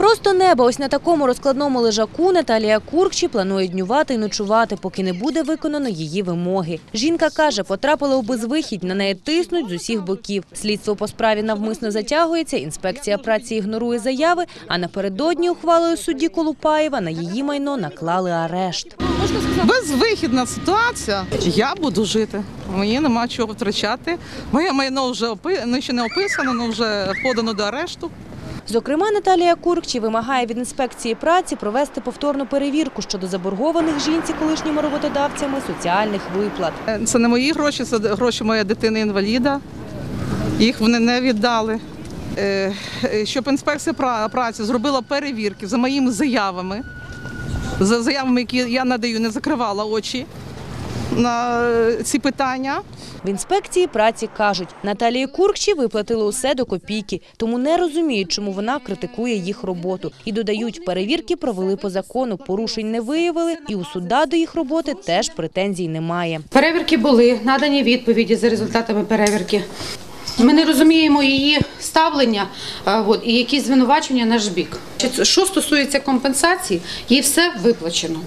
Просто небо. Ось на такому розкладному лежаку Наталія Куркчі планує днювати і ночувати, поки не буде виконано її вимоги. Жінка каже, потрапила у безвихідь, на неї тиснуть з усіх боків. Слідство по справі навмисно затягується, інспекція праці ігнорує заяви, а напередодні ухвалою судді Колупаєва на її майно наклали арешт. Безвихідна ситуація. Я буду жити. Мені нема чого втрачати. Моє майно вже опи... ну, ще не описано, але вже подано до арешту. Зокрема, Наталія Куркчі вимагає від інспекції праці провести повторну перевірку щодо заборгованих жінці колишніми роботодавцями соціальних виплат. Е, Це не мої гроші, це гроші моєї дитини-інваліда. Їх вони не віддали. Е, е, Щоб інспекція пра- праці зробила перевірки за моїми заявами, за заявами, які я надаю, не закривала очі на е, ці питання. В інспекції праці кажуть, Наталії Куркчі виплатили усе до копійки, тому не розуміють, чому вона критикує їх роботу. І додають, перевірки провели по закону, порушень не виявили, і у суда до їх роботи теж претензій немає. Перевірки були, надані відповіді за результатами перевірки. Ми не розуміємо її ставлення а, от, і які звинувачення наш бік. Чи- Що стосується компенсації, їй все виплачено.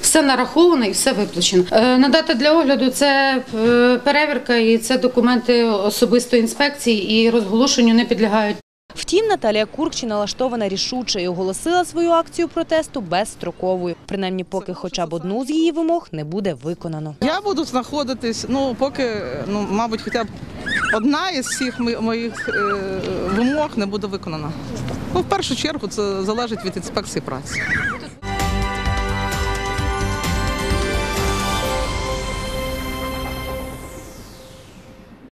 Все нараховано і все виплачено. Е, Надати для огляду це е, перевірка і це документи особистої інспекції і розголошенню не підлягають. Втім, Наталія Куркчі налаштована рішуче і оголосила свою акцію протесту безстроковою. Принаймні, поки хоча б одну з її вимог не буде виконано. Я буду знаходитись, ну поки, ну мабуть, хоча б одна із всіх моїх е, вимог не буде виконана. Ну, в першу чергу це залежить від інспекції праці.